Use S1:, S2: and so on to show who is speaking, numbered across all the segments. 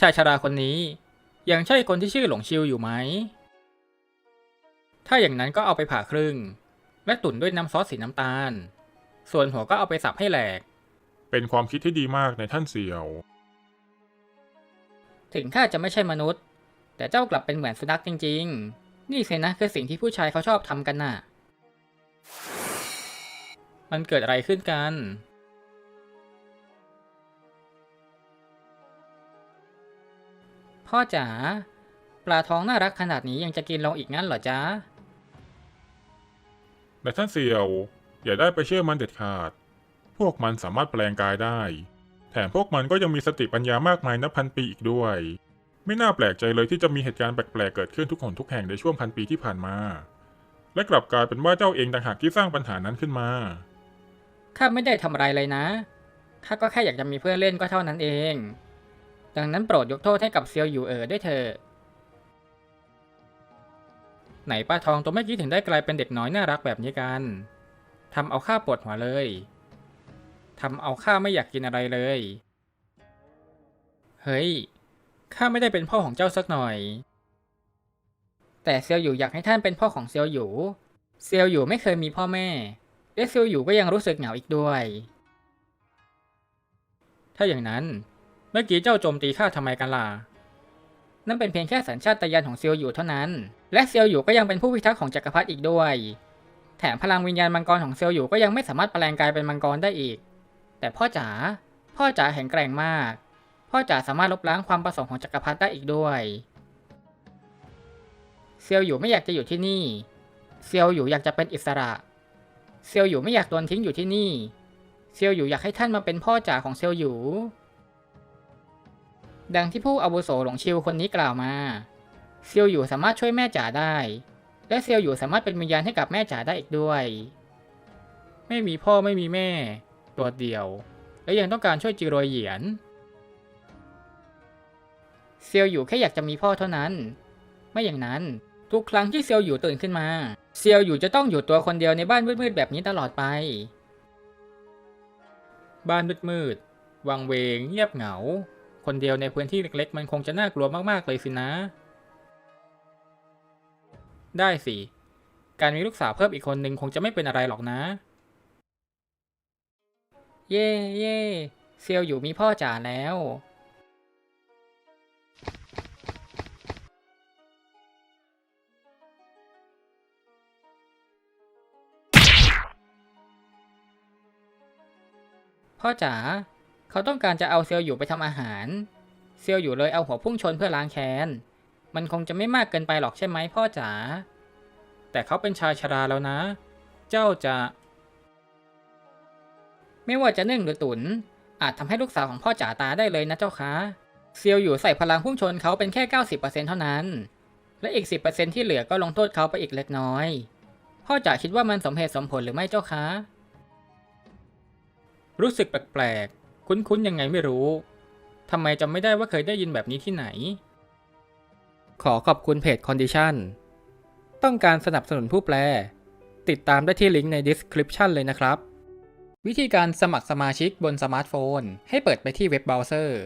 S1: ชายชราคนนี้ ยังใช่คนที่ชื่อหลงชิวอยู่ไหม ถ้าอย่างนั้นก็เอาไปผ่าครึ่ง และตุ๋นด้วยน้ำซอสสีน้ำตาล ส่วนหัวก็เอาไปสับให้แหลก
S2: เป็นความคิดที่ดีมากในท่านเสี่ยว
S1: ถึงข้าจะไม่ใช่มนุษย์ แต่เจ้ากลับเป็นเหมือนสุนัขจริง ๆ นี่สินะคือสิ่งที่ผู้ชายเขาชอบทำกันน่ะ มันเกิดอะไรขึ้นกัน พ่อจ๋าปลาท้องน่ารักขนาดนี้ยังจะกินลงอีกงั้นเหรอจ๊ะ
S2: แต่ท่านเสี่ยว อย่าได้ไปเชื่อมันเด็ดขาด พวกมันสามารถแปลงกายได้ แถมพวกมันก็ยังมีสติปัญญามากมายนับพันปีอีกด้วย ไม่น่าแปลกใจเลยที่จะมีเหตุการณ์แปลกๆเกิดขึ้นทุกหนทุกแห่งในช่วงพันปีที่ผ่านมา และกลับกลายเป็นว่าเจ้าเองต่างหากที่สร้างปัญหานั้นขึ้นมา
S1: ข้าไม่ได้ทำอะไรเลยนะข้าก็แค่อยากจะมีเพื่อนเล่นก็เท่านั้นเอง ดังนั้นโปรดยกโทษให้กับเซียวอยู่เอ๋อด้วยเถอะไหนป้าทองตัวเมื่อกี้ถึงได้กลายเป็นเด็กน้อยน่ารักแบบนี้กันทำเอาข้าปวดหัวเลยทำเอาข้าไม่อยากกินอะไรเลย เฮ้ย ข้าไม่ได้เป็นพ่อของเจ้าสักหน่อย แต่เซียวอยู่อยากให้ท่านเป็นพ่อของเซียวอยู่ เซียวอยู่ไม่เคยมีพ่อแม่ และเซียวอยู่ก็ยังรู้สึกเหงาอีกด้วย ถ้าอย่างนั้น เมื่อกี้เจ้าโจมตีข้าทำไมกันล่ะ นั่นเป็นเพียงแค่สัญชาตญาณของเซียวอยู่เท่านั้น และเซียวอยู่ก็ยังเป็นผู้พิทักษ์ของจักรพรรดิอีกด้วย แถมพลังวิญญาณมังกรของเซียวอยู่ก็ยังไม่สามารถแปลงกายเป็นมังกรได้อีก แต่พ่อจ๋า พ่อจ๋าแข็งแกร่งมาก พ่อจ๋าสามารถลบล้างความประสงค์ของจักรพรรดิได้อีกด้วย เซียวอยู่ไม่อยากจะอยู่ที่นี่ เซียวอยู่อยากจะเป็นอิสระ เซียวอยู่ไม่อยากโดนทิ้งอยู่ที่นี่ เซียวอยู่อยากให้ท่านมาเป็นพ่อจ๋าของเซียวอยู่ ดังที่ผู้อาวุโสหลงชิวคนนี้กล่าวมาเซียวอยู่สามารถช่วยแม่จ๋าได้ และเซียวอยู่สามารถเป็นวิญญาณให้กับแม่จ๋าได้อีกด้วย ไม่มีพ่อไม่มีแม่ ตัวเดียว และยังต้องการช่วยจิโรยเหยียนเซียวอยู่แค่อยากจะมีพ่อเท่านั้น ไม่อย่างนั้นทุกครั้งที่เซียวอยู่ตื่นขึ้นมา เซียวอยู่จะต้องอยู่ตัวคนเดียวในบ้านมืดๆแบบนี้ตลอดไป บ้านมืดๆวังเวงเงียบเหงา คนเดียวในพื้นที่เล็กๆ มันคงจะน่ากลัวมากๆเลยสินะ ได้สิ การมีลูกสาวเพิ่มอีกคนหนึ่งคงจะไม่เป็นอะไรหรอกนะ เย่เย่เซียวอยู่มีพ่อจ๋าแล้ว พ่อจ๋า เขาต้องการจะเอาเซียวอยู่ไปทำอาหาร เซียวอยู่เลยเอาหัวพุ่งชนเพื่อล้างแค้น มันคงจะไม่มากเกินไปหรอกใช่ไหมพ่อจ๋า แต่เขาเป็นชายชราแล้วนะ เจ้าจะ ไม่ว่าจะนึ่งหรือตุนอาจทำให้ลูกสาวของพ่อจ๋าตายได้เลยนะเจ้าคะ เซียวอยู่ใส่พลังพุ่งชนเขาเป็นแค่ 90%เท่านั้น และอีก 10%ที่เหลือก็ลงโทษเขาไปอีกเล็กน้อย พ่อจ๋าคิดว่ามันสมเหตุสมผลหรือไม่เจ้าคะ รู้สึกแปลก คุ้นๆยังไงไม่รู้ทำไมจำไม่ได้ว่าเคยได้ยินแบบนี้ที่ไหน ขอขอบคุณเพจ Condition ต้องการสนับสนุนผู้แปล ติดตามได้ที่ลิงก์ใน description เลยนะครับ วิธีการสมัครสมาชิกบนสมาร์ทโฟน ให้เปิดไปที่เว็บเบราว์เซอร์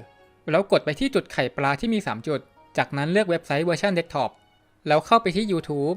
S1: แล้วกดไปที่จุดไข่ปลาที่มี 3 จุด จากนั้นเลือกเว็บไซต์เวอร์ชันเดสก์ท็อปแล้วเข้าไปที่ YouTube